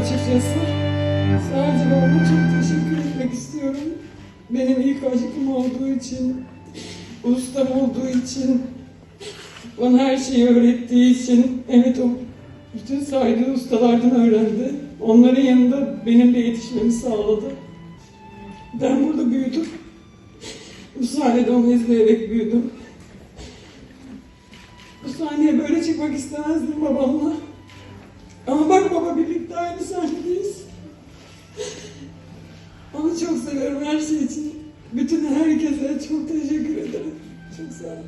açıkçası. Sadece babama çok teşekkür etmek istiyorum. Benim ilk aşkım olduğu için, ustam olduğu için, bana her şeyi öğrettiği için, evet o bütün saydığı ustalardan öğrendi. Onların yanında benim de yetişmemi sağladı. Ben burada büyüdüm. Bu sahnede onu izleyerek büyüdüm. Bu sahneye böyle çıkmak istemezdim babamla. Onu çok seviyorum her şey için. Bütün herkese çok teşekkür ederim. Çok sağ olun.